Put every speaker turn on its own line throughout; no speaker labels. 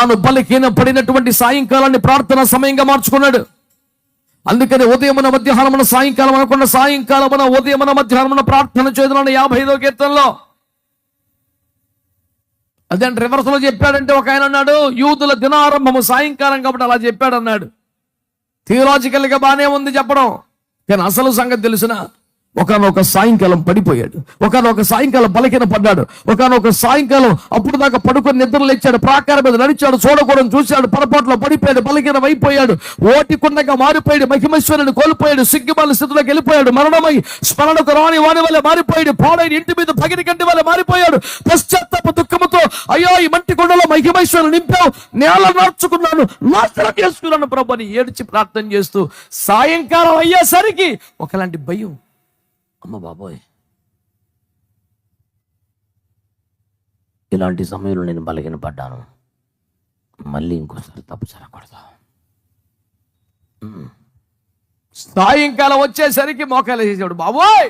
తాను బలహీన పడినటువంటి సాయంకాలాన్ని ప్రార్థన సమయంగా మార్చుకున్నాడు. అందుకని ఉదయమున మధ్యాహ్నమున సాయంకాలం అనకుండా సాయంకాలమున ఉదయమున మధ్యాహ్నమున ప్రార్థన చేదున యాభై ఐదో కీర్తనలో. అదే రివర్స్లో చెప్పాడంటే ఒక ఆయన అన్నాడు యూదుల దినారంభము సాయంకాలం కాబట్టి అలా చెప్పాడన్నాడు. అన్నాడు బాగానే గా బానే ఉంది చెప్పడం. కానీ అసలు సంగతి తెలిసినా? ఒకనొక సాయంకాలం పడిపోయాడు. ఒకనొక సాయంకాలం బలహీన పడ్డాడు. ఒకనొక సాయంకాలం అప్పుడు దాకా పడుకొని నిద్ర లేచాడు. ప్రాకారం మీద నడిచాడు. చూడకూడదు చూశాడు. పొరపాట్లో పడిపోయాడు. బలహీనం అయిపోయాడు. ఓటికుండగా మారిపోయాడు. మహిమేశ్వరుని కోల్పోయాడు. సిగ్గుమాల స్థితిలోకి వెళ్ళిపోయాడు. మరణమై స్మరణకు రాని వాని వల్ల మారిపోయాడు. పాడైన ఇంటి మీద పగిడి కంటి వల్ల మారిపోయాడు. పశ్చాత్తాప దుఃఖముతో అయ్యో ఈ మంటి కొండలో మహిమేశ్వరుని నింపావు. నేల నార్చుకున్నాను. నాశనం చేసుకున్నాను. ప్రభు అని ఏడ్చి ప్రార్థన చేస్తూ సాయంకాలం అయ్యేసరికి ఒకలాంటి భయం అమ్మ బాబోయ్.
ఇలాంటి సమయంలో నేను బలహీన పడ్డాను మళ్ళీ ఇంకోసారి తప్పు జరగకూడదు.
సాయంకాలం వచ్చేసరికి మోకాలు చేసేవాడు. బాబోయ్!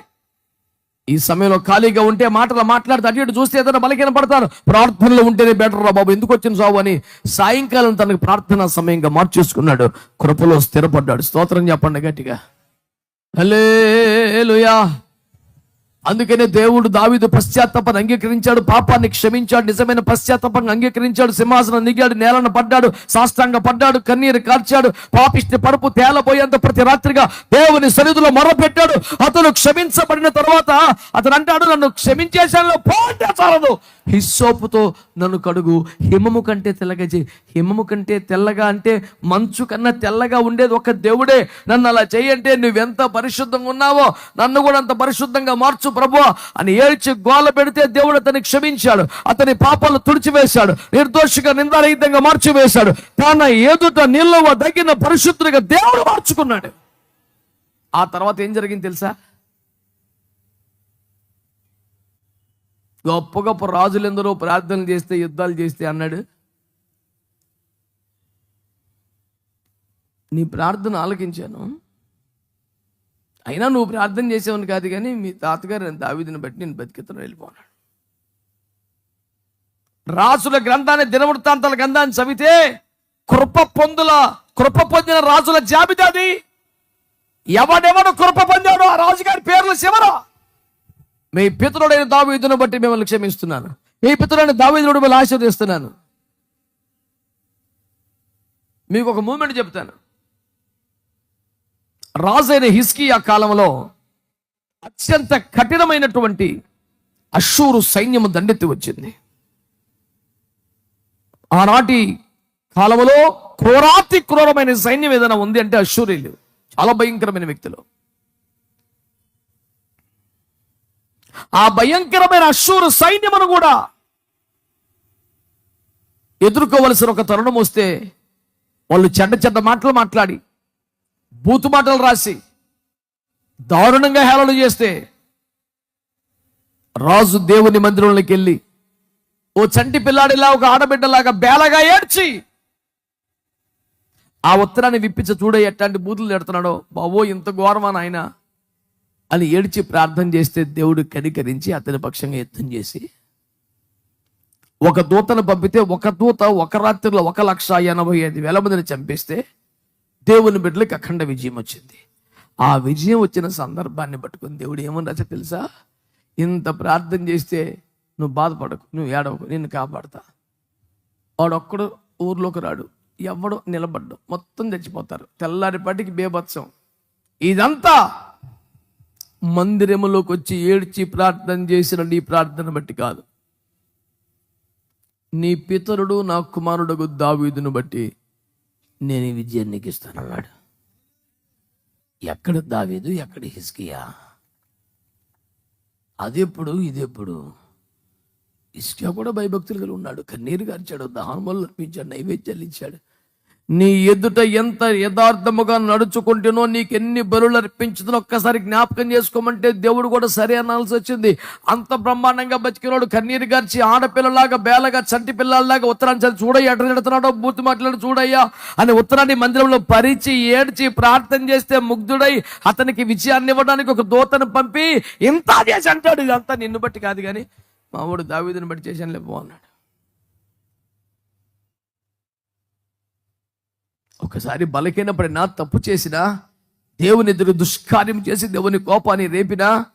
ఈ సమయంలో ఖాళీగా ఉంటే మాటలు మాట్లాడితే అటు ఇటు చూస్తే ఏదైనా బలహీన పడతారు ప్రార్థనలో ఉంటేనే బెటర్ రా బాబు. ఎందుకు వచ్చిన సాబు అని సాయంకాలం తనకు ప్రార్థన సమయంగా మార్చేసుకున్నాడు. కృపలో స్థిరపడ్డాడు. స్తోత్రం చెప్పండి గట్టిగా. హలే అందుకనే దేవుడు దావిదు పశ్చాత్తాపం అంగీకరించాడు పాపాన్ని క్షమించాడు నిజమైన పశ్చాత్తాపం అంగీకరించాడు సింహాసనం దిగాడు నేలను పడ్డాడు సాష్టాంగ పడ్డాడు కన్నీరు కార్చాడు పాపిష్టి పరుపు తేలబోయేంత ప్రతి రాత్రిగా దేవుని సన్నిధిలో మొరపెట్టాడు. అతను క్షమించబడిన తర్వాత అతను అంటాడు నన్ను క్షమించేశాను పోతే చాలదు. హిస్సోపుతో నన్ను కడుగు. హిమము కంటే తెల్లగా చేయి. హిమము కంటే తెల్లగా అంటే మంచు కన్నా తెల్లగా ఉండేది ఒక దేవుడే. నన్ను అలా చేయంటే నువ్వెంత పరిశుద్ధంగా ఉన్నావో నన్ను కూడా అంత పరిశుద్ధంగా మార్చు ప్రభు అని ఏడ్చి గోల పెడితే దేవుడు అతన్ని క్షమించాడు. అతని పాపాలు తుడిచివేశాడు. నిర్దోషిగా నిందారహితంగా మార్చివేశాడు. తన ఎదుట నిల్వ తగిన పరిశుద్ధుడిగా దేవుడు మార్చుకున్నాడు. ఆ తర్వాత ఏం జరిగింది తెలుసా? గొప్ప గొప్ప రాజులెందరో ప్రార్థనలు చేస్తే యుద్ధాలు చేస్తే అన్నాడు. నీ ప్రార్థన ఆలకించాను. అయినా నువ్వు ప్రార్థన చేసేవని కాదు కానీ మీ తాతగారు నేను దావిదిని బట్టి నేను బతికితను వెళ్ళిపోనాడు రాజుల గ్రంథాన్ని దినవృత్తాంతాల గ్రంథాన్ని చదివితే కృప పొందుల కృప పొందిన రాజుల జాబితాది. ఎవడెవడు కృప పొందాడో ఆ రాజుగారి పేర్లు శివరా మీ పితరుడైన దావీదును బట్టి మిమ్మల్ని క్షమిస్తున్నాను. మీ పితరుడైన దావీదును మిమ్మల్ని ఆశీర్వదిస్తున్నాను. మీకు ఒక మూమెంట్ చెప్తాను. రాజైన హిస్కియా కాలంలో అత్యంత కఠినమైనటువంటి అశూరు సైన్యము దండెత్తి వచ్చింది. ఆనాటి కాలంలో క్రూరాతి క్రూరమైన సైన్యం ఏదైనా ఉంది అంటే అశ్వరీలు చాలా భయంకరమైన వ్యక్తులు. ఆ భయంకరమైన అశ్వరు సైన్యమును కూడా ఎదుర్కోవలసిన ఒక తరుణం వస్తే వాళ్ళు చెడ్డ చెడ్డ మాటలు మాట్లాడి బూతు మాటలు రాసి దారుణంగా హేళన చేస్తే రాజు దేవుని మందిరంలోకి వెళ్ళి ఓ చంటి పిల్లాడిలా ఒక ఆడబిడ్డలాగా బేలగా ఏడ్చి ఆ ఉత్తరాన్ని విప్పించ చూడే ఎట్లాంటి బూతులు ఎడుతున్నాడో బావో ఇంత ఘోరమా నాయనా? అని ఏడ్చి ప్రార్థన చేస్తే దేవుడు కనికరించి అతని పక్షంగా యుద్ధం చేసి ఒక దూతను పంపితే ఒక దూత ఒక రాత్రిలో ఒక లక్ష ఎనభై ఐదు వేల మందిని చంపేస్తే దేవుని బిడ్డలకి అఖండ విజయం వచ్చింది. ఆ విజయం వచ్చిన సందర్భాన్ని పట్టుకుని దేవుడు ఏమన్నా తెలుసా? ఇంత ప్రార్థన చేస్తే నువ్వు బాధపడకు నువ్వు ఏడవకు నిన్ను కాపాడతా. వాడొక్కడు ఊర్లోకి రాడు ఎవడు నిలబడ్డు మొత్తం చచ్చిపోతారు. తెల్లారిపాటికి బేభత్సం. ఇదంతా మందిరములోకి వచ్చి ఏడ్చి ప్రార్థన చేసిన నీ ప్రార్థన బట్టి కాదు. నీ పితరుడు నా కుమారుడు దావీదును బట్టి
నేను ఈ విజయాన్ని నీకు ఇస్తానన్నాడు ఎక్కడ దావేదు ఎక్కడ హిస్కియా అదెప్పుడు ఇదెప్పుడు?
ఇస్కియా కూడా భయభక్తులు కలిగి ఉన్నాడు. కన్నీరు గార్చాడు దహనములు అర్పించాడు నైవేద్యాలు ఇచ్చాడు. నీ ఎదుట ఎంత యథార్థముగా నడుచుకుంటేనో నీకు ఎన్ని బరులు అర్పించుతున్నా ఒక్కసారి జ్ఞాపకం చేసుకోమంటే దేవుడు కూడా సరే అనాల్సి వచ్చింది. అంత బ్రహ్మాండంగా బతికినోడు కన్నీరు గార్చి ఆడపిల్లలాగా బేలగా చంటి పిల్లలాగా ఉత్తరాన్ని చదివి చూడయ్య ఎట్లా పెడుతున్నాడో బూతు మాట్లాడి చూడయ్యా అని ఉత్తరాన్ని మందిరంలో పరిచి ఏడ్చి ప్రార్థన చేస్తే ముగ్ధుడై అతనికి విజయాన్ని ఇవ్వడానికి ఒక దూతను పంపి ఇంత చేసి అంటాడు. ఇదంతా నిన్ను బట్టి కాదు కానీ మా వాడు దావీదుని బట్టి చేశాను లేపో అన్నాడు ఒకసారి బలకైనప్పుడైనా తప్పు చేసినా దేవుని ఎదురు దుష్కార్యం చేసి దేవుని కోపాన్ని రేపినా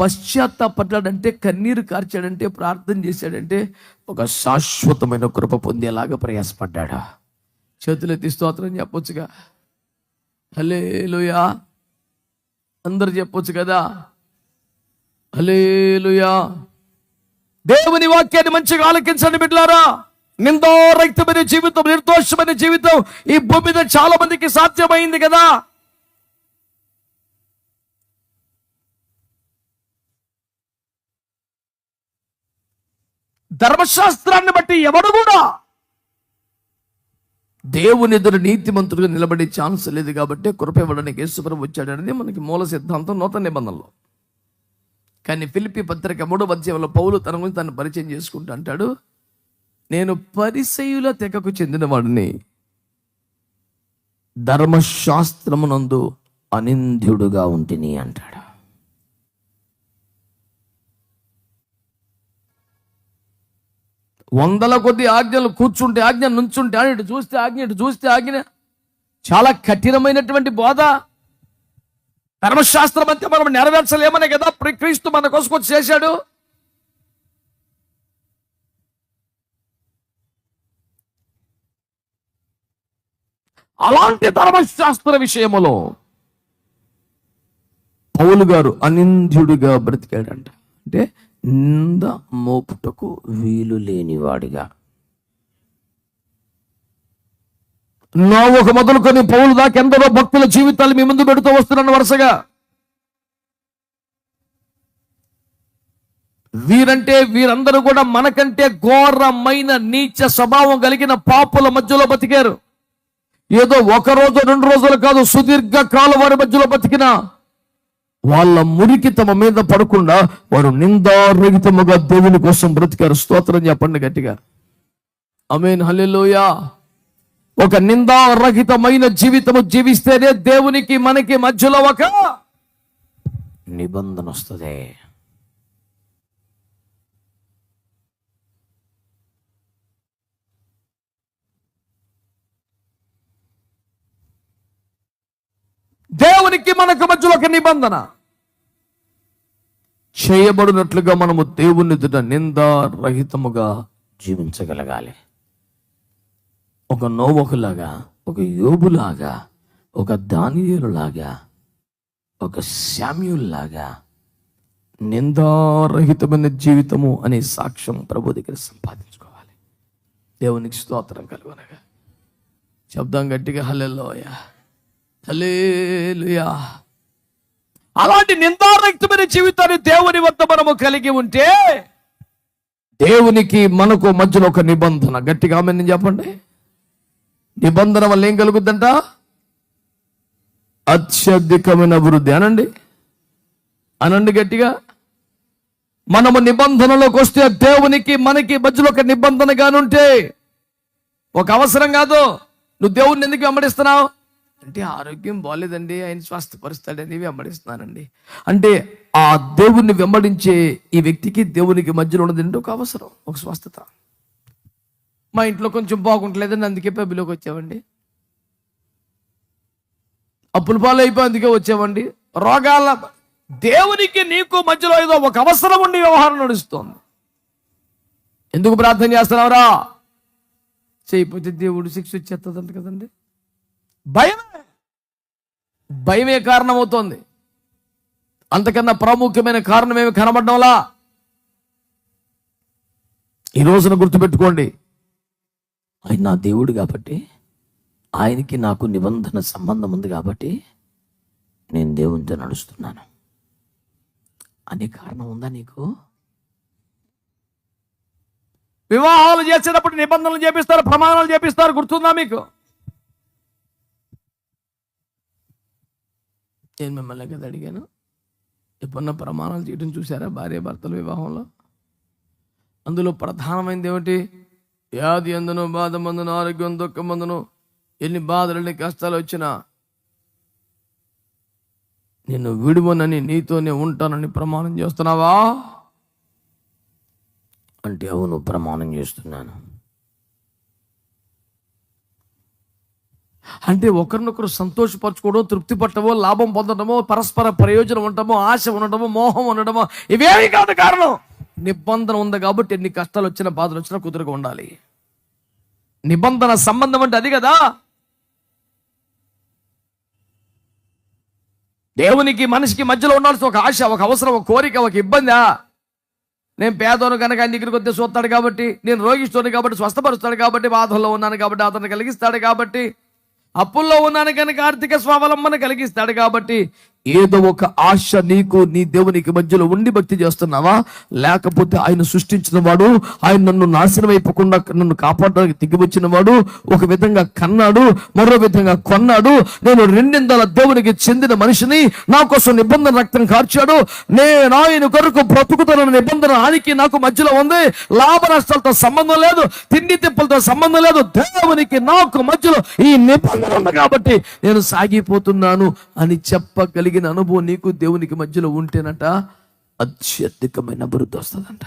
పశ్చాత్తాపడ్డాడంటే కన్నీరు కార్చాడంటే ప్రార్థన చేశాడంటే ఒక శాశ్వతమైన కృప పొందేలాగా ప్రయాసపడ్డాడా? చేతులెత్తి స్తోత్రం చెప్పొచ్చుగా. హలేలుయా అందరు చెప్పొచ్చు కదా? హలేలుయా దేవుని వాక్యాన్ని మంచిగా ఆలకించండి బిడ్డారా నిందోరక్తమైన జీవితం నిర్దోషమైన జీవితం ఈ భూమి మీద చాలా మందికి సాధ్యమైంది కదా? ధర్మశాస్త్రాన్ని బట్టి ఎవడు కూడా దేవుని ఎదురు నీతిమంతుడిగా నిలబడే ఛాన్స్ లేదు కాబట్టి కృప ఇవ్వడానికి యేసుప్రభు వచ్చాడనేది మనకి మూల సిద్ధాంతం నూతన నిబంధనలో. కానీ ఫిలిపి పత్రిక మూడో అధ్యాయంలో పౌలు తన గురించి తను పరిచయం చేసుకుంటూ అంటాడు నేను పరిసయుల తెగకు చెందినవాడిని. ధర్మశాస్త్రమునందు
అనింద్యుడుగా ఉంటిని అంటాడు.
వందల కొద్ది ఆజ్ఞలు కూర్చుంటే ఆజ్ఞ నుంచుంటే ఆజ్ఞ, ఇటు చూస్తే ఆజ్ఞ ఇటు చూస్తే ఆజ్ఞ. చాలా కఠినమైనటువంటి బోధ. ధర్మశాస్త్రం అంతే మనం నెరవేర్చలేమనే కదా ప్రక్రీస్తు మన కోసం వచ్చి చేశాడు. అలాంటి ధర్మశాస్త్ర విషయములో పౌలు గారు అనింద్యుడిగా బ్రతికాడంట. అంటే నింద
మోపుటకు వీలు లేనివాడిగా.
ఒక మొదలుకొని పౌలు దాకా ఎందరో భక్తుల జీవితాలు మీ ముందు పెడుతూ వస్తున్నాను వరుసగా. వీరంటే వీరందరూ కూడా మనకంటే ఘోరమైన నీచ స్వభావం కలిగిన పాపుల మధ్యలో బతికారు. ఏదో ఒక రోజు రెండు రోజులు కాదు సుదీర్ఘ కాలం వారి మధ్యలో బతికిన వాళ్ళ మురికి తమ మీద పడకుండా వారు నిందారహితముగా దేవుని కోసం బ్రతికారు. స్తోత్రం చెప్పండి గట్టిగా. అమీన్ హల్లెలూయా. ఒక నిందారహితమైన జీవితము జీవిస్తేనే దేవునికి మనకి మధ్యలో ఒక
నిబంధన వస్తుంది.
దేవునికి మనకు మధ్యలో ఒక నిబంధన. చేయబడినట్లుగా మనము దేవుని ఎదుట నిందారహితముగా
జీవించగలగాలి. ఒక నోవకులాగా ఒక యోబులాగా ఒక దానియులాగా ఒక శామ్యుల్లాగా
నిందారహితమైన జీవితము అనే సాక్ష్యం ప్రభు దగ్గర సంపాదించుకోవాలి. దేవునికి స్తోత్రం కలుగునగా. శబ్దం గట్టిగా హల్లెలూయ. హల్లెలూయా. అలాంటి నిందారహితమైన జీవితాన్ని దేవుని వద్ద మనము కలిగి ఉంటే దేవునికి మనకు మధ్యలో ఒక నిబంధన. గట్టిగా ఆమె చెప్పండి. నిబంధన వల్ల ఏం కలుగుద్దంట? అత్యధికమైన అభివృద్ధి అనండి. అనండి గట్టిగా. మనము నిబంధనలోకి వస్తే దేవునికి మనకి మధ్యలో ఒక నిబంధన కానుంటే ఒక అవసరం కాదు. నువ్వు దేవుడిని ఎందుకు వెంబడిస్తున్నావు? అంటే ఆరోగ్యం బాగాలేదండి ఆయన స్వస్థపరుస్తాడని వెంబడిస్తున్నానండి. అంటే ఆ దేవుణ్ణి వెంబడించే ఈ వ్యక్తికి దేవునికి మధ్యలో ఉన్నది ఒక అవసరం ఒక స్వస్థత. మా ఇంట్లో కొంచెం బాగుంటలేదని అందుకే పబ్బిలోకి వచ్చామండి. అప్పుల పాలు అయిపోయి అందుకే వచ్చామండి. రోగాల దేవునికి నీకు మధ్యలో ఏదో ఒక అవసరం ఉండి వ్యవహారం నడుస్తోంది. ఎందుకు ప్రార్థన చేస్తున్నావురా? చేయకపోతే దేవుడు శిక్ష వచ్చేస్తుందంట కదండి. భయమే. భయమే కారణమవుతోంది. అంతకన్నా ప్రాముఖ్యమైన కారణం ఏమి కనబడడంలా? ఈ రోజున గుర్తుపెట్టుకోండి.
ఆయన నా దేవుడు కాబట్టి ఆయనకి నాకు నిబంధన సంబంధం ఉంది కాబట్టి నేను దేవునితో నడుస్తున్నాను. అనే కారణం ఉందా నీకు?
వివాహాలు చేసేటప్పుడు నిబంధనలు చేపిస్తారు ప్రమాణాలు చేపిస్తారు గుర్తుందా మీకు? నేను మిమ్మల్ని కదా అడిగాను. ఎప్పుడన్నా ప్రమాణాలు చేయడం చూసారా భార్య భర్తల వివాహంలో? అందులో ప్రధానమైనది ఏమిటి? వ్యాధి అందును బాధ మందును ఆరోగ్యం దుఃఖం మందును ఎన్ని బాధలు ఎన్ని కష్టాలు వచ్చినా నిన్ను విడువనని నీతోనే ఉంటానని ప్రమాణం చేస్తున్నావా?
అంటే అవును ప్రమాణం చేస్తున్నాను.
అంటే ఒకరినొకరు సంతోషపరచుకోవడం తృప్తి పట్టడమో లాభం పొందడమో పరస్పర ప్రయోజనం ఉండటమో ఆశ ఉండటమో మోహం ఉండటమో ఇవేమి కాదు కారణం. నిబంధన ఉంది కాబట్టి ఎన్ని కష్టాలు వచ్చినా బాధలు వచ్చినా కుదురుగా ఉండాలి. నిబంధన సంబంధం అంటే అది కదా. దేవునికి మనిషికి మధ్యలో ఉండాల్సిన ఒక ఆశ ఒక అవసరం ఒక కోరిక ఒక ఇబ్బందా? నేను పేదోను కనుక ఆయన దగ్గరికి వస్తే చూస్తాడు కాబట్టి నేను రోగిస్తాను కాబట్టి స్వస్థపరుస్తాడు కాబట్టి బాధల్లో ఉన్నాను కాబట్టి అతను కలిగిస్తాడు కాబట్టి అప్పుల్లో ఉన్నాను కనుక ఆర్థిక స్వావలంబన కలిగిస్తాడు కాబట్టి ఏదో ఒక ఆశ నీకు నీ దేవునికి మధ్యలో ఉండి భక్తి చేస్తున్నావా? లేకపోతే ఆయన సృష్టించిన వాడు ఆయన నన్ను నాశనం అయిపోకుండా నన్ను కాపాడడానికి దిగివచ్చిన వాడు ఒక విధంగా కన్నాడు మరో విధంగా కొన్నాడు. నేను రెండిందల దేవునికి చెందిన మనిషిని నా కోసం నిబంధన రక్తం కార్చాడు. నేను ఆయన కొరకు బ్రతుకుతున్న నిబంధన ఆయనకి నాకు మధ్యలో ఉంది. లాభ నష్టాలతో సంబంధం లేదు తిండి తిప్పలతో సంబంధం లేదు. దేవునికి నాకు మధ్యలో ఈ నిబంధన ఉంది కాబట్టి నేను సాగిపోతున్నాను అని చెప్పగలిగి కలిగిన అనుభవం నీకు దేవునికి మధ్యలో ఉంటేనట అత్యధికమైన అభివృద్ధి వస్తుందంట.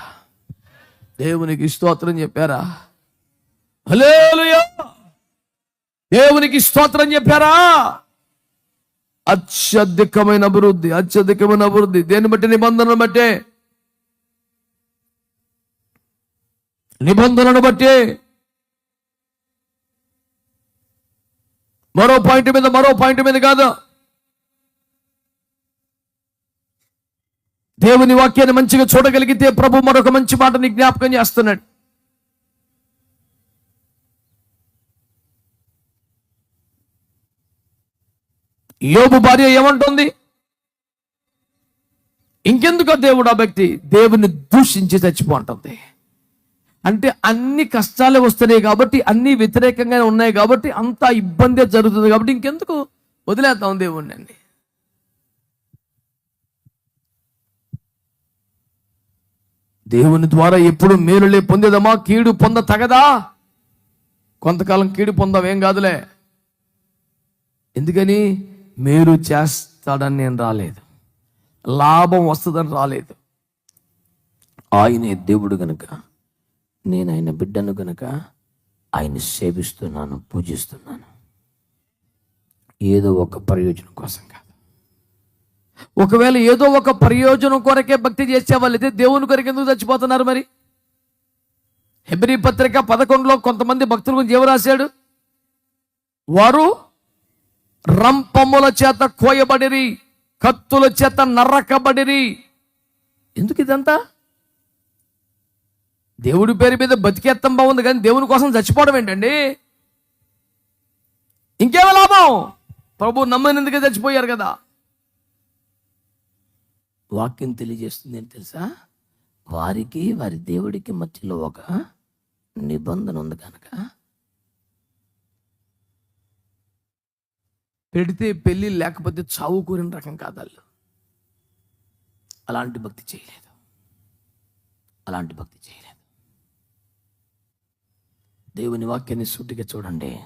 దేవునికి స్తోత్రం చెప్పారా? హల్లెలూయా! దేవునికి స్తోత్రం చెప్పారా? అత్యధికమైన అభివృద్ధి అత్యధికమైన అభివృద్ధి. దేన్ని బట్టి? నిబంధనను బట్టే. నిబంధనను బట్టి. మరో పాయింట్ మీద మరో పాయింట్ మీద కాదు. దేవుని వాక్యాన్ని మంచిగా చూడగలిగితే ప్రభు మరొక మంచి మాటని జ్ఞాపకం చేస్తున్నాడు. యోబు భార్య ఏమంటుంది? ఇంకెందుకు దేవుడు ఆ వ్యక్తి దేవుని దూషించి చచ్చిపోంటుంది అంటే అన్ని కష్టాలే వస్తున్నాయి కాబట్టి అన్ని వ్యతిరేకంగానే ఉన్నాయి కాబట్టి అంత ఇబ్బందే జరుగుతుంది కాబట్టి ఇంకెందుకు? వదిలేద్దాం దేవుణ్ణి. దేవుని ద్వారా ఎప్పుడు మేలులే పొందేదమా కీడు పొంద తగదా? కొంతకాలం కీడు పొందాం ఏం కాదులే. ఎందుకని? మేలు చేస్తాడని నేను రాలేదు. లాభం వస్తుందని రాలేదు. ఆయనే దేవుడు గనుక నేను ఆయన బిడ్డను గనుక ఆయన సేవిస్తున్నాను పూజిస్తున్నాను. ఏదో ఒక ప్రయోజనం కోసం ఒకవేళ ఏదో ఒక ప్రయోజనం కొరకే భక్తి చేసే వాళ్ళైతే దేవుని కొరకు ఎందుకు చచ్చిపోతున్నారు మరి? హెబ్రి పత్రిక పదకొండులో కొంతమంది భక్తుల గురించి ఎవరు రాశాడు వారు రంపముల చేత కోయబడిరి కత్తుల చేత నర్రకబడిరి ఎందుకు ఇదంతా? దేవుడి పేరు మీద బతికేత్తం బాగుంది కానీ దేవుని కోసం చచ్చిపోవడం ఏంటండి? ఇంకేమో లాభం? ప్రభు నమ్మనందుకే చచ్చిపోయారు కదా. వాక్యం తెలియజేస్తుంది ఏంటి తెలుసా? వారికి వారి దేవుడికి మధ్యలో ఒక నిబంధన ఉంది కనుక. పెడితే పెళ్ళి లేకపోతే చావు కూరిన రకం కాదు వాళ్ళు. అలాంటి భక్తి చేయలేదు. అలాంటి భక్తి చేయలేదు. దేవుని వాక్యాన్ని సూటిగా చూడండి.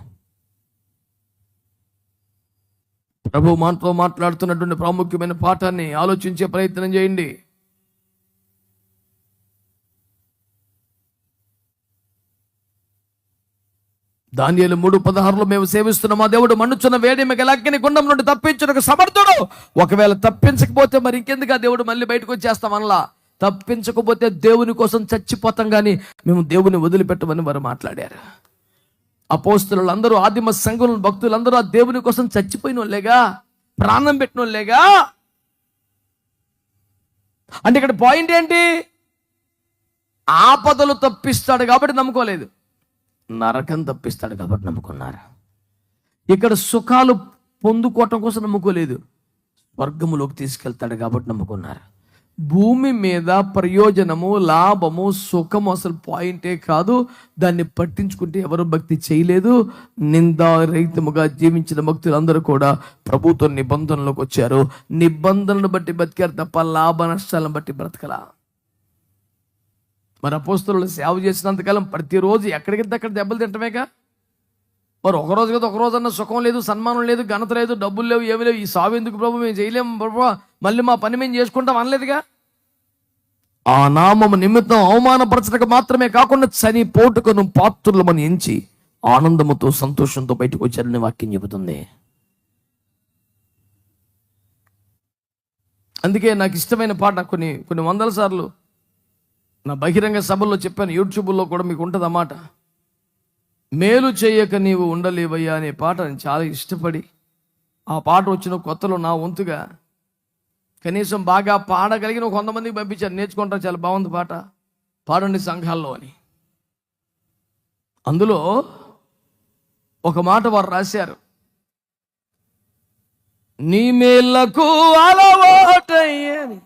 ప్రభు మనతో మాట్లాడుతున్నటువంటి ప్రాముఖ్యమైన పాఠాన్ని ఆలోచించే ప్రయత్నం చేయండి. దానియలు మూడు పదహారులో మేము సేవిస్తున్నాం మా దేవుడు మన్నుచున్న వేడి మీకు గుండం నుండి తప్పించుటకు సమర్థుడు. ఒకవేళ తప్పించకపోతే మరి ఇంకెందుకు ఆ దేవుడు మళ్ళీ బయటకు వచ్చేస్తాం అనలా? తప్పించకపోతే దేవుని కోసం చచ్చిపోతాం కానీ మేము దేవుని వదిలిపెట్టమని వారు మాట్లాడారు. అపోస్తులు అందరూ ఆదిమ సంఘం భక్తులందరూ ఆ దేవుని కోసం చచ్చిపోయిన వాళ్ళేగా ప్రాణం పెట్టిన వాళ్ళేగా అంటే ఇక్కడ పాయింట్ ఏంటి? ఆపదలు తప్పిస్తాడు కాబట్టి నమ్ముకోలేదు. నరకం తప్పిస్తాడు కాబట్టి నమ్ముకున్నారు. ఇక్కడ సుఖాలు పొందుకోవటం కోసం నమ్ముకోలేదు. స్వర్గములోకి తీసుకెళ్తాడు కాబట్టి నమ్ముకున్నారు. భూమి మీద ప్రయోజనము లాభము సుఖము అసలు పాయింటే కాదు. దాన్ని పట్టించుకుంటే ఎవరు భక్తి చేయలేదు. నిందారహితముగా జీవించిన భక్తులందరూ కూడా ప్రభుత్వ నిబంధనలోకి వచ్చారు. నిబంధనలు బట్టి బతికారు తప్ప లాభ నష్టాలను బట్టి బ్రతకలా. మరి అపోస్తులు సేవ చేసినంతకాలం ప్రతిరోజు ఎక్కడికి అక్కడ దెబ్బలు తింటమేగా? మరి ఒకరోజు కదా ఒక రోజు అన్న సుఖం లేదు సన్మానం లేదు ఘనత లేదు డబ్బులు లేవు ఏమి లేవు. ఈ సావు ఎందుకు ప్రభు? మేము చేయలేము ప్రభు. మళ్ళీ మా పని మేము చేసుకుంటాం అనలేదుగా? ఆ నామము నిమిత్తం అవమానపరచటకు మాత్రమే కాకుండా చనిపోటుకును పాత్రులమని ఎంచి
ఆనందముతో సంతోషంతో బయటకు వచ్చారని వాక్యం చెబుతుంది.
అందుకే నాకు ఇష్టమైన పాట కొన్ని కొన్ని వందల సార్లు నా బహిరంగ సభల్లో చెప్పాను యూట్యూబ్లో కూడా మీకు ఉంటుంది అన్నమాట మేలు చేయక నీవు ఉండలేవయ్యా అనే పాట నేను చాలా ఇష్టపడి ఆ పాట వచ్చిన కొత్తలో నా వంతుగా కనీసం బాగా పాడగలిగిన కొంతమందికి పంపించారు. నేర్చుకుంటారు చాలా బాగుంది పాట. పాడండి సంఘాల్లో అని. అందులో ఒక మాట వారు రాశారు. నీ మేళ్ళకు అలవాటయ్యని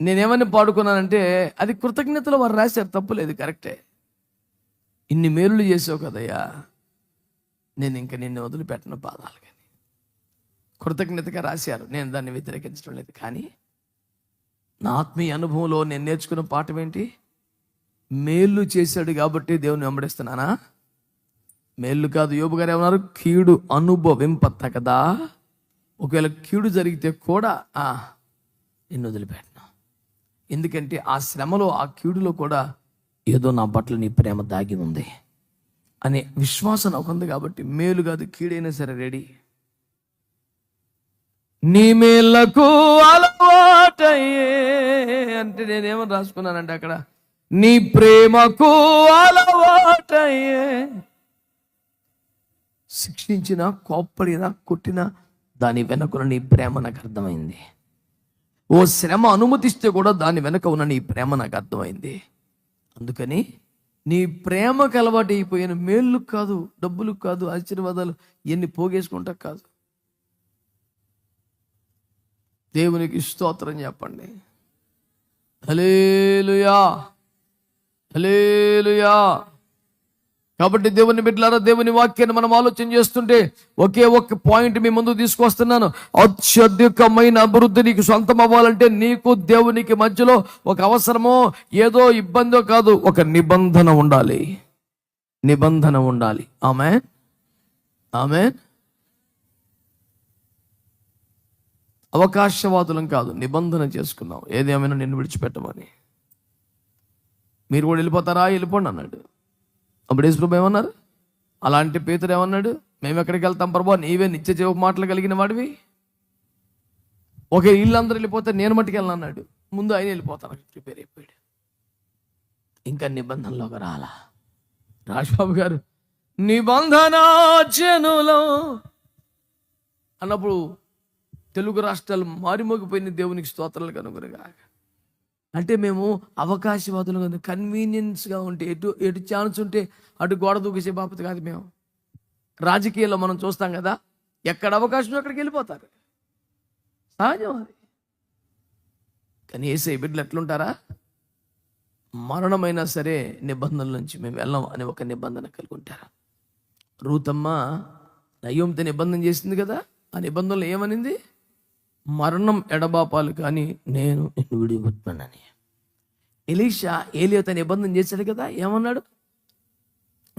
నేనేమని పాడుకున్నానంటే అది కృతజ్ఞతలు వారు రాశారు. తప్పులేదు కరెక్టే. ఇన్ని మేలులు చేసావు కదయ్యా. నేను ఇంక నిన్ను వదిలిపెట్టను పాదాలు కానీ కృతజ్ఞతగా రాశారు. నేను దాన్ని వ్యతిరేకించడం లేదు. కానీ నా ఆత్మీయ అనుభవంలో నేను నేర్చుకున్న పాఠం ఏంటి? మేళ్ళు చేశాడు కాబట్టి దేవుని వెంబడిస్తున్నానా? మేళ్ళు కాదు యోబు గారు ఏమన్నారు? కీడు అనుభవింపత్త కదా. ఒకవేళ కీడు జరిగితే కూడా నిన్ను వదిలిపెట్టినా. ఎందుకంటే ఆ శ్రమలో ఆ కీడులో కూడా ఏదో నా పట్ల నీ ప్రేమ దాగి ఉంది. అనే విశ్వాసం నాకు ఉంది కాబట్టి మేలు కాదు కీడైనా సరే రెడీ. నీ మేళ్ళకు అలవాటయ్యే అంటే నేనేమని రాసుకున్నానంటే అక్కడ? నీ ప్రేమకు అలవాటయ్యే. శిక్షించిన కోప్పడిన కొట్టిన దాని వెనకున నీ ప్రేమ నాకు అర్థమైంది. ఓ శ్రమ అనుమతిస్తే కూడా దాని వెనక ఉన్న నీ ప్రేమ నాకు అర్థమైంది. అందుకని నీ ప్రేమకు అలవాటు అయిపోయిన మేళ్ళు కాదు డబ్బులు కాదు ఆశీర్వాదాలు ఎన్ని పోగేసుకుంటా కాదు. దేవునికి స్తోత్రం చెప్పండి. హలేలుయా హలేలుయా కాబట్టి దేవుని బిడ్డలారా దేవుని వాక్యాన్ని మనం ఆలోచన చేస్తుంటే ఒకే ఒక్క పాయింట్ మీ ముందు తీసుకొస్తున్నాను. అత్యధికమైన అభివృద్ధి నీకు సొంతం అవ్వాలంటే నీకు దేవునికి మధ్యలో ఒక అవసరమో ఏదో ఇబ్బందో కాదు ఒక నిబంధన ఉండాలి. నిబంధన ఉండాలి. ఆమె ఆమె అవకాశవాదులం కాదు నిబంధన చేసుకున్నాం. ఏదేమైనా నిన్ను విడిచిపెట్టమని. మీరు కూడా వెళ్ళిపోతారా? వెళ్ళిపోండి అన్నాడు. అప్పుడు యేసుప్రభు ఏమన్నారు? అలాంటి పేతురు ఏమన్నాడు? మేము ఎక్కడికి వెళ్తాం ప్రభా? నీవే నిత్య జీవ మాటలు కలిగిన వాడివి? ఒకే ఇల్లందరూ వెళ్ళిపోతే నేను మట్టుకు వెళ్ళను అన్నాడు. ముందు ఆయన వెళ్ళిపోతాను ప్రిపేర్ అయిపోయాడు
ఇంకా నిబంధనలోకి రాలా.
రాజ్బాబు గారు నిబంధన జనులో అన్నప్పుడు తెలుగు రాష్ట్రాలు మారిమోగిపోయిన దేవునికి స్తోత్రాలు కనుగొనగా అంటే మేము అవకాశవాదులు కాదు కన్వీనియన్స్గా ఉంటే ఎటు ఎటు ఛాన్స్ ఉంటే అటు గోడ దూకేసే బాపతి కాదు మేము. రాజకీయాల్లో మనం చూస్తాం కదా ఎక్కడ అవకాశం అక్కడికి వెళ్ళిపోతారు. సహజం అది. కానీ ఏసే బిడ్డలు ఎట్లుంటారా? మరణమైనా సరే నిబంధనల నుంచి మేము వెళ్ళం అని ఒక నిబంధన కలిగి ఉంటారు రూతమ్మ నయ్యంతో నిబంధన చేసింది కదా ఆ నిబంధనలు ఏమనింది? మరణం ఎడబాపాలు కానీ నేను
నిన్ను విడిపోతున్నానని
ఎలీషా ఏలియత నిబంధన చేశాడు కదా? ఏమన్నాడు?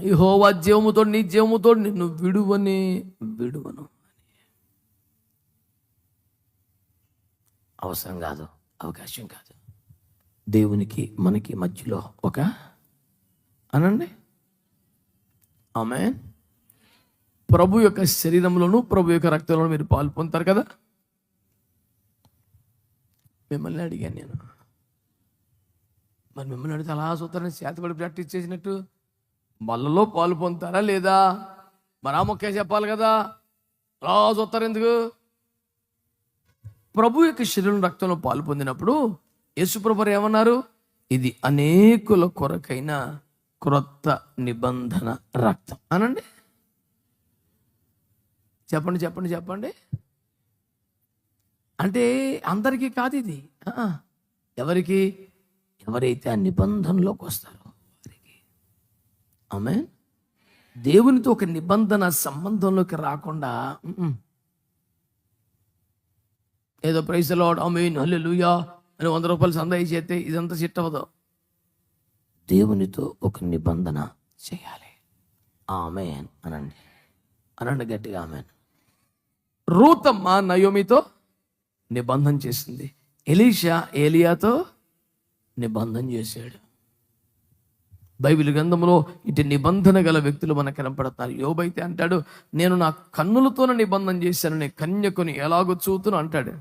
ఈ హోవా జీవముతో నీ జీవముతో నిన్ను విడువని విడువను
అవసరం కాదు అవకాశం కాదు. దేవునికి మనకి మధ్యలో ఒక
అనండి. ఆమె ప్రభు యొక్క శరీరంలోను ప్రభు యొక్క రక్తంలోనూ మీరు పాలు పొందుతారు కదా? మిమ్మల్ని అడిగాను నేను. మరి మిమ్మల్ని అడిగితే అలా చూస్తారని చేతబడి ప్రాక్టీస్ చేసినట్టు బల్లలో పాలు పొందుతారా లేదా? మరా మొక్కే చెప్పాలి కదా. అలా చూస్తారు ఎందుకు? ప్రభు యొక్క శరీరం రక్తంలో పాలు పొందినప్పుడు యేసుప్రభు ఏమన్నారు? ఇది అనేకుల కొరకైన క్రొత్త నిబంధన రక్తం. అనండి. చెప్పండి చెప్పండి చెప్పండి. అంటే అందరికీ కాదు ఇది. ఎవరికి?
ఎవరైతే ఆ నిబంధనలోకి వస్తారో వారికి.
ఆమె దేవునితో ఒక నిబంధన సంబంధంలోకి రాకుండా ఏదో ప్రైజ్ లాడ్ అమీన్ హల్లెలూయా అని వంద రూపాయలు సందా చేస్తే ఇదంతా సిట్ అవ్వదు.
దేవునితో ఒక నిబంధన చేయాలి. ఆమె అనండి. అనండి గట్టిగా ఆమె
రూతమ్మ నయోమితో నిబంధన చేసింది. ఎలీషా ఏలియాతో నిబంధన చేశాడు. బైబిల్ గ్రంథంలో ఇటు నిబంధన గల వ్యక్తులు మనకు కనపడతారు. యోబైతే అంటాడు నేను నా కన్నులతోనే నిబంధన చేశాను నీ కన్యకుని ఎలాగో చూతును అంటాడు.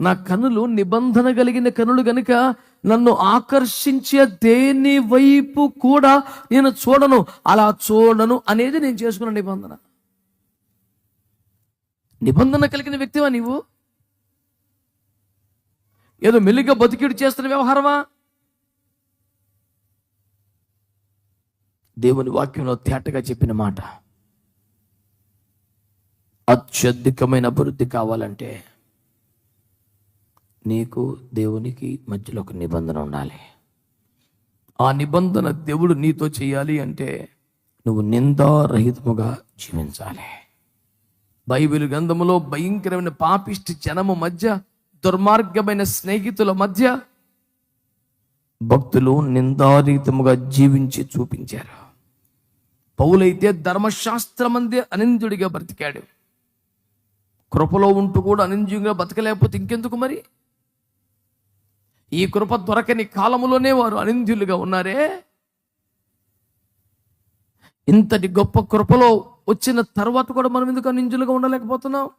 నా కనులు నిబంధన కలిగిన కనులు గనుక నన్ను ఆకర్షించే దేని వైపు కూడా నేను చూడను. అలా చూడను అనేది నేను చేసుకున్న నిబంధన. నిబంధన కలిగిన వ్యక్తివా నీవు? ఏదో మెల్లిగా బతికిడు చేస్తున్న వ్యవహారమా? దేవుని వాక్యంలో తేటగా చెప్పిన మాట. అత్యధికమైన అభివృద్ధి కావాలంటే నీకు దేవునికి మధ్యలో ఒక నిబంధన ఉండాలి. ఆ నిబంధన దేవుడు నీతో చేయాలి అంటే నువ్వు నిందారహితముగా జీవించాలి. బైబిల్ గ్రంథములో భయంకరమైన పాపిష్టి జనము మధ్య దుర్మార్గమైన స్నేహితుల మధ్య భక్తులు నిందారీతముగా జీవించి చూపించారు. పౌలైతే ధర్మశాస్త్రమందే అనిందుడిగా బ్రతికాడు. కృపలో ఉంటూ కూడా అనింద్యంగా బతకలేకపోతే ఇంకెందుకు మరి? ఈ కృప దొరకని కాలములోనే వారు అనింద్యులుగా ఉన్నారే? ఇంతటి గొప్ప కృపలో వచ్చిన తర్వాత కూడా మనం ఎందుకు అనింద్యులుగా ఉండలేకపోతున్నాం?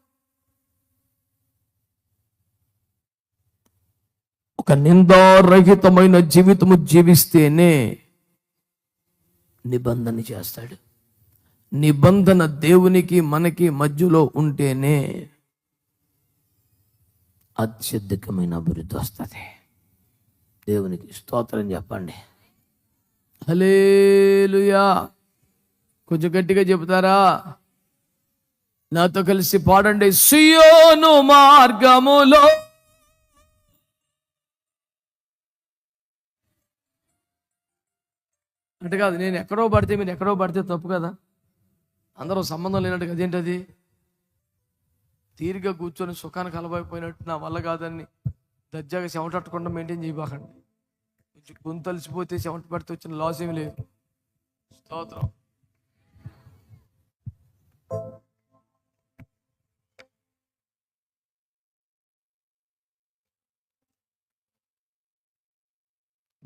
ఒక నిందారహితమైన జీవితము జీవిస్తేనే నిబంధన చేస్తాడు. నిబంధన దేవునికి మనకి మధ్యలో ఉంటేనే అత్యధికమైన అభివృద్ధి వస్తుంది. దేవునికి స్తోత్రం చెప్పండి. హలేలుయా కొంచెం గట్టిగా చెబుతారా? నాతో కలిసి పాడండి. సియోను మార్గములో అంటే కాదు నేను ఎక్కడో పడితే మీరు ఎక్కడో పడితే తప్పు కదా? అందరూ సంబంధం లేనట్టు అదేంటది తీరిగా కూర్చొని సుఖానికి అలవైపోయినట్టు నా వల్ల కాదని దర్జాగా చెమటట్టకుండా మెయింటైన్ చేయబాకండి. కొంచెం గుంత అలసిపోతే చెమట పడితే వచ్చిన లాస్ ఏమి లేదు. స్తోత్రం.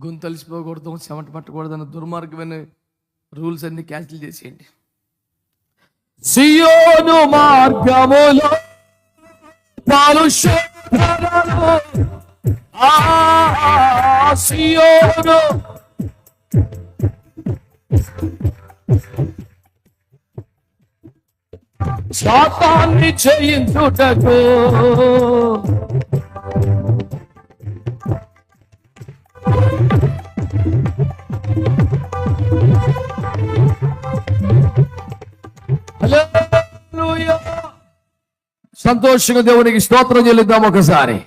గుంతలిసిపోకూడదు చెమట పట్టకూడదు అన్న దుర్మార్గమైన రూల్స్ అన్ని క్యాన్సిల్ చేసేయండి. సియోను మార్గములో కాలుష్యము సియోను. శాతాన్ని జయించుటకు సంతోషంగా దేవునికి స్తోత్రం చెల్లిద్దాం ఒకసారి.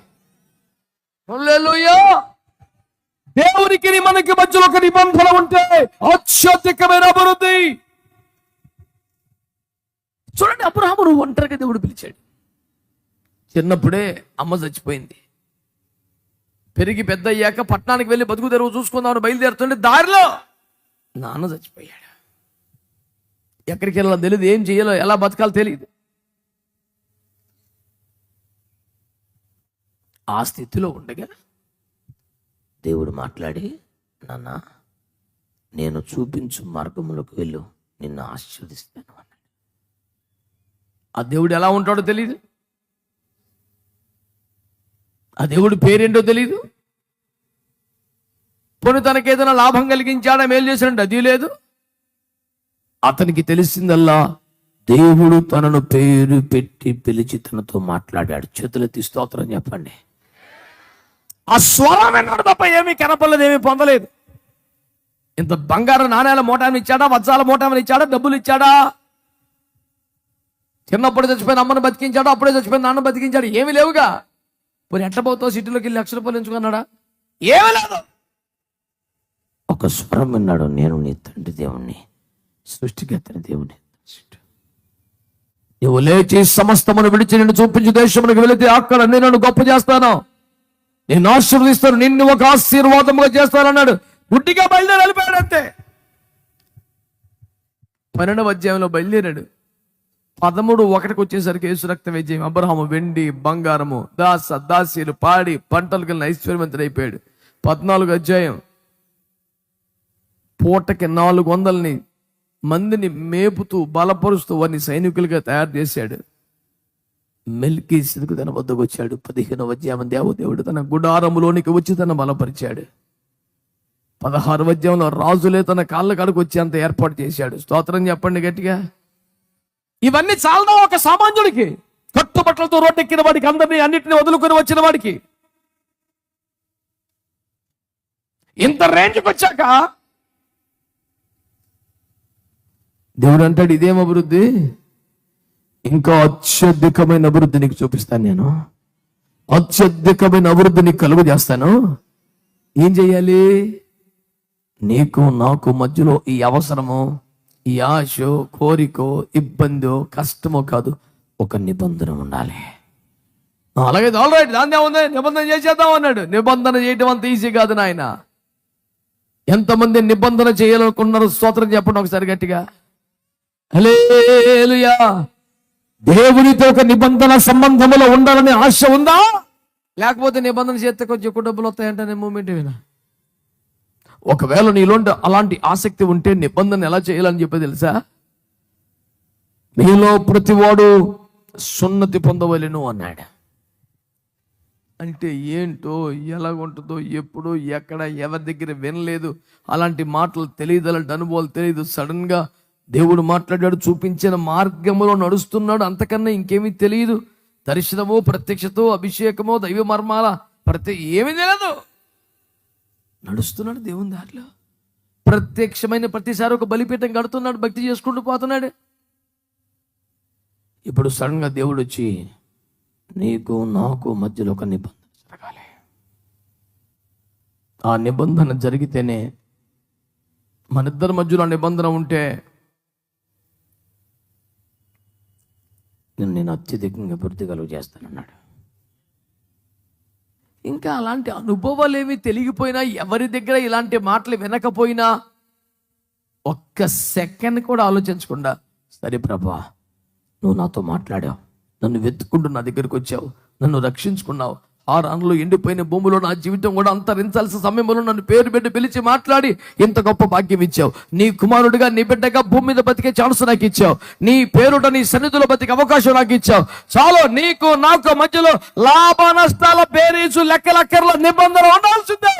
దేవునికి మనకి మధ్యలో ఒక నిబంధన ఉంటే అత్యధికమైన అభివృద్ధి. చూడండి అబ్రహామును ఒంటరిగా దేవుడు పిలిచాడు. చిన్నప్పుడే అమ్మ చచ్చిపోయింది. పెరిగి పెద్ద అయ్యాక పట్టణానికి వెళ్ళి బతుకు తెరువు చూసుకుందామని బయలుదేరుతుంటే దారిలో నాన్న చచ్చిపోయాడు. ఎక్కడికి వెళ్ళాలో తెలియదు ఏం చేయాలో ఎలా బతకాలో తెలియదు ఆ స్థితిలో ఉండగా
దేవుడు మాట్లాడి నాన్న నేను చూపించు మార్గంలోకి వెళ్ళు నిన్ను ఆశీర్వదిస్తాను అన్నాడు.
ఆ దేవుడు ఎలా ఉంటాడో తెలియదు ఆ దేవుడు పేరేంటో తెలియదు పోనీ తనకి ఏదైనా లాభం కలిగించాడా మేలు చేశాడంటే అది లేదు? అతనికి తెలిసిందల్లా
దేవుడు తనను పేరు పెట్టి పిలిచి తనతో మాట్లాడాడు. చేతులెత్తి స్తోత్రం చెప్పండి.
ఆ స్వరం విన్నాడు తప్ప ఏమీ కనపడలేదు ఏమీ పొందలేదు. ఇంత బంగారు నాణ్యాల మోటాన్ని ఇచ్చాడా వజ్రాల మోటాన్ని ఇచ్చాడా డబ్బులు ఇచ్చాడా? చిన్నప్పుడు చచ్చిపోయిన అమ్మను బతికించాడు అప్పుడే చచ్చిపోయిన నాన్న బతికించాడు? ఏమీ లేవుగా. పోనీ ఎట్లా పోతావు సిటీలోకి వెళ్ళి లక్ష రూపాయలు ఎంచుకున్నాడా? ఏమీ లేదు
ఒక స్వరం విన్నాడు నేను నీ తండ్రి దేవుణ్ణి సృష్టికర్తని దేవుని
నువ్వు లేచి సమస్తమును విడిచి నిన్ను చూపించు దేశమునికి వెళితే అక్కడ నేను నన్ను గొప్ప చేస్తాను. నేను ఆశీర్వదిస్తాను నిన్ను ఒక ఆశీర్వాదముగా చేస్తానన్నాడు. గుడ్డిగా బయలుదేరి వెళ్ళిపోయాడు అంతే పన్నెండవ అధ్యాయంలో బయలుదేరాడు. పదమూడు ఒకటికి వచ్చేసరికి యేసు రక్త విజయం. అబ్రహాము వెండి బంగారము దాస దాసీలు పాడి పంటలు కలిగిన ఐశ్వర్యవంతుడైపోయాడు పద్నాలుగు అధ్యాయం. పూటకి నాలుగు వందలని మందిని మేపుతూ బలపరుస్తూ వారిని సైనికులుగా తయారు చేశాడు. మెల్కి సిదుకు తన వద్దకు వచ్చాడు. పదిహేను అధ్యాయం. దేవదేవుడు తన గుడారములోనికి వచ్చి తన బలపరిచాడు. పదహారు అధ్యాయంలో రాజులే తన కాళ్ళ కాడకు అంత ఏర్పాటు చేశాడు. స్తోత్రం చెప్పండి గట్టిగా. ఇవన్నీ చాలా ఒక సామాన్యుడికి? కట్టుబట్టలతో రోడ్డెక్కిన వాడికి అందరినీ అన్నిటిని వదులుకొని వచ్చిన వాడికి. ఇంత రేంజ్కి వచ్చాక దేవుడు అంటాడు ఇదేం అభివృద్ధి? ఇంకా అత్యధికమైన అభివృద్ధి నీకు చూపిస్తాను నేను. అత్యధికమైన అభివృద్ధి నీకు కలుగు చేస్తాను ఏం చేయాలి? నీకు నాకు మధ్యలో ఈ అవసరము ఈ ఆశ కోరికో ఇబ్బందో కష్టమో కాదు ఒక నిబంధన ఉండాలి. అలాగే ఆల్ రైట్ దాన్ని ఏముంది? నిబంధన చేసేద్దాం అన్నాడు. నిబంధన చేయటం అంత ఈజీ కాదు నాయన. ఎంతమంది నిబంధన చేయాలనుకున్నారు స్తోత్రం చెప్పండి ఒకసారి గట్టిగా. హలేలుయా దేవునితో ఒక నిబంధన సంబంధములో ఉండాలనే ఆశ ఉందా? లేకపోతే నిబంధన చేస్తే కొంచెం ఎక్కువ డబ్బులు వస్తాయంటే మూమెంట్ వినా ఒకవేళ నీలో అలాంటి ఆసక్తి ఉంటే నిబంధన ఎలా చేయాలని చెప్పి తెలుసా? నీలో ప్రతివాడు సున్నతి పొందవలను అన్నాడు. అంటే ఏంటో ఎలాగుంటుందో ఎప్పుడు ఎక్కడ ఎవరి దగ్గర వినలేదు అలాంటి మాటలు తెలియదు అలాంటి అనుభవాలు తెలియదు. సడన్గా దేవుడు మాట్లాడాడు చూపించిన మార్గంలో నడుస్తున్నాడు అంతకన్నా ఇంకేమీ తెలియదు. దర్శనమో ప్రత్యక్షతో అభిషేకమో దైవ మర్మాల ప్రతి ఏమీ తెలియదు నడుస్తున్నాడు దేవుని దారిలో. ప్రత్యక్షమైన ప్రతిసారి ఒక బలిపీఠం కడుతున్నాడు భక్తి చేసుకుంటూ పోతున్నాడు. ఇప్పుడు సడన్గా దేవుడు వచ్చి నీకు నాకు మధ్యలో ఒక నిబంధన జరగాలి. ఆ నిబంధన జరిగితేనే మన ఇద్దరి మధ్యలో నిబంధన ఉంటే
నేను నేను అత్యధికంగా అభివృద్ధి కలుగు చేస్తానన్నాడు.
ఇంకా అలాంటి అనుభవాలు ఏమి తెలిగిపోయినా ఎవరి దగ్గర ఇలాంటి మాటలు వినకపోయినా ఒక్క సెకండ్ కూడా ఆలోచించకుండా
సరే ప్రభా నువ్వు నాతో మాట్లాడావు.
నన్ను వెతుక్కుంటూ నా దగ్గరికి వచ్చావు. నన్ను రక్షించుకున్నావు. ఆ రానులో ఎండిపోయిన భూమిలో నా జీవితం కూడా అంతరించాల్సిన సమయంలో నన్ను పేరు పెట్టి పిలిచి మాట్లాడి ఇంత గొప్ప భాగ్యం ఇచ్చావు. నీ కుమారుడిగా నీ బిడ్డగా భూమి మీద బతికే ఛాన్స్ నాకు ఇచ్చావు. నీ పేరుట నీ సన్నిధిలో బతికే అవకాశం నాకు ఇచ్చావు. చాలు నీకు నాకు మధ్యలో లాభ నష్టాల పేరీసు లెక్కలక్కర్ల నిబంధన ఉండాల్సిందే.